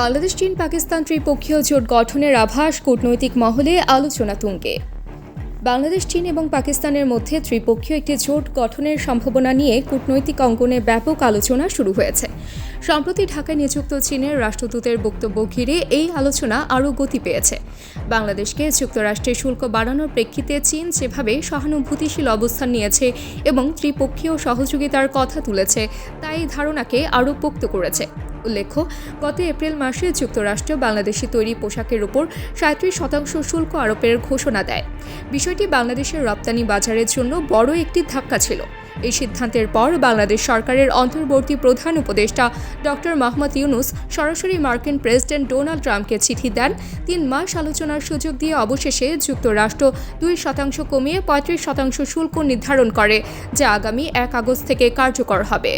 বাংলাদেশ, চীন, পাকিস্তান ত্রিপক্ষীয় জোট গঠনের আভাস কূটনৈতিক মহলে আলোচনা তুঙ্গে। বাংলাদেশ, চীন এবং পাকিস্তানের মধ্যে ত্রিপক্ষীয় একটি জোট গঠনের সম্ভাবনা নিয়ে কূটনৈতিক অঙ্গনে ব্যাপক আলোচনা শুরু হয়েছে। সম্প্রতি ঢাকায় নিযুক্ত চীনের রাষ্ট্রদূতের বক্তব্য ঘিরে এই আলোচনা আরও গতি পেয়েছে। বাংলাদেশকে যুক্তরাষ্ট্রের শুল্ক বাড়ানোর প্রেক্ষিতে চীন যেভাবে সহানুভূতিশীল অবস্থান নিয়েছে এবং ত্রিপক্ষীয় সহযোগিতার কথা তুলেছে, তাই ধারণাকে আরও পোক্ত করেছে। উল্লেখ্য, গত এপ্রিল মাসে যুক্তরাষ্ট্র বাংলাদেশি তৈরি পোশাকের উপর সাঁত্রিশ শতাংশ শুল্ক আরোপের ঘোষণা দেয়। বিষয়টি বাংলাদেশের রপ্তানি বাজারের জন্য বড় একটি ধাক্কা ছিল। এই সিদ্ধান্তের পর বাংলাদেশ সরকারের অন্তর্বর্তী প্রধান উপদেষ্টা ডক্টর মাহমদ ইউনুস সরাসরি মার্কিন প্রেসিডেন্ট ডোনাল্ড ট্রাম্পকে চিঠি দেন। তিন মাস আলোচনার সুযোগ দিয়ে অবশেষে যুক্তরাষ্ট্র দুই শতাংশ কমিয়ে পঁয়ত্রিশ শতাংশ শুল্ক নির্ধারণ করে, যা আগামী এক আগস্ট থেকে কার্যকর হবে।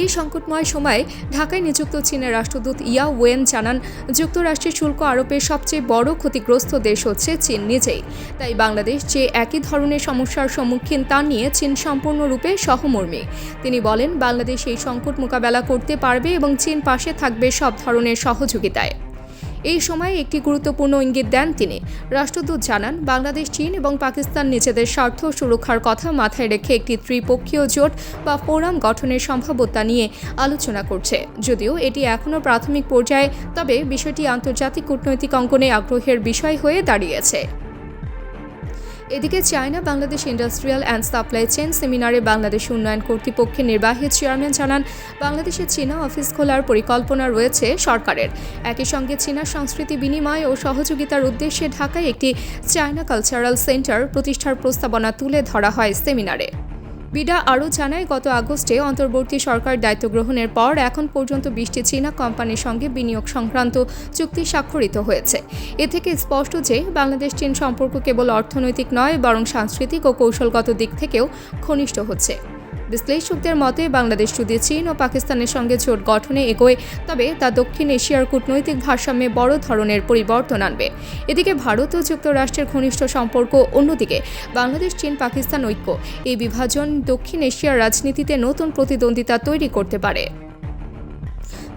এই সংকটময় সময়ে ঢাকায় নিযুক্ত চীনের রাষ্ট্রদূত ইয়া ওয়েন জানান, যুক্তরাষ্ট্রের শুল্ক আরোপের সবচেয়ে বড় ক্ষতিগ্রস্ত দেশ হচ্ছে চীন নিজেই। তাই বাংলাদেশ যে একই ধরনের সমস্যার সম্মুখীন তা নিয়ে চীন সম্পূর্ণরূপে সহমর্মী। তিনি বলেন, বাংলাদেশ এই সংকট মোকাবেলা করতে পারবে এবং চীন পাশে থাকবে সব ধরনের সহযোগিতায়। এই সময়ে একটি গুরুত্বপূর্ণ ইঙ্গিত দেন তিনি। রাষ্ট্রদূত জানান, বাংলাদেশ, চীন এবং পাকিস্তান নিজেদের স্বার্থ সুরক্ষার কথা মাথায় রেখে একটি ত্রিপক্ষীয় জোট বা ফোরাম গঠনের সম্ভাব্যতা নিয়ে আলোচনা করছে। যদিও এটি এখনও প্রাথমিক পর্যায়ে, তবে বিষয়টি আন্তর্জাতিক কূটনৈতিক অঙ্গনে আগ্রহের বিষয় হয়ে দাঁড়িয়েছে। এদিকে China, Bangladesh industrial and supply chain সেমিনারে বাংলাদেশ উন্নয়ন কর্তৃপক্ষের নির্বাহী চেয়ারম্যান জানান, বাংলাদেশে চীনা অফিস খোলার পরিকল্পনা রয়েছে সরকারের। একই সঙ্গে চীনা সংস্কৃতি বিনিময় ও সহযোগিতার উদ্দেশ্যে ঢাকায় একটি চায়না কালচারাল সেন্টার প্রতিষ্ঠার প্রস্তাবনা তুলে ধরা হয় সেমিনারে। বিডা আরও জানায়, গত আগস্টে অন্তর্বর্তী সরকার দায়িত্ব গ্রহণের পর এখন পর্যন্ত বিশটি চীনা কোম্পানির সঙ্গে বিনিয়োগ সংক্রান্ত চুক্তি স্বাক্ষরিত হয়েছে। এ থেকে স্পষ্ট যে, বাংলাদেশ চীন সম্পর্ক কেবল অর্থনৈতিক নয়, বরং সাংস্কৃতিক ও কৌশলগত দিক থেকেও ঘনিষ্ঠ হচ্ছে। বিশ্লেষকদের মতে, বাংলাদেশ যদি চীন ও পাকিস্তানের সঙ্গে জোট গঠনে এগোয়, তবে তা দক্ষিণ এশিয়ার কূটনৈতিক ভারসাম্যে বড় ধরনের পরিবর্তন আনবে। এদিকে ভারত ও যুক্তরাষ্ট্রের ঘনিষ্ঠ সম্পর্ক অন্যদিকে, বাংলাদেশ, চীন, পাকিস্তান ঐক্য। এই বিভাজন দক্ষিণ এশিয়ার রাজনীতিতে নতুন প্রতিদ্বন্দ্বিতা তৈরি করতে পারে।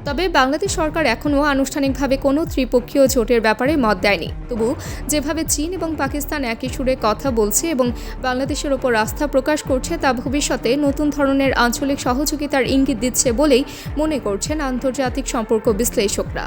তবে বাংলাদেশ সরকার এখনও আনুষ্ঠানিকভাবে কোনো ত্রিপক্ষীয় জোটের ব্যাপারে মত দেয়নি। তবু যেভাবে চীন এবং পাকিস্তান একই সুরে কথা বলছে এবং বাংলাদেশের ওপর আস্থা প্রকাশ করছে, তা ভবিষ্যতে নতুন ধরনের আঞ্চলিক সহযোগিতার ইঙ্গিত দিচ্ছে বলেই মনে করছেন আন্তর্জাতিক সম্পর্ক বিশ্লেষকরা।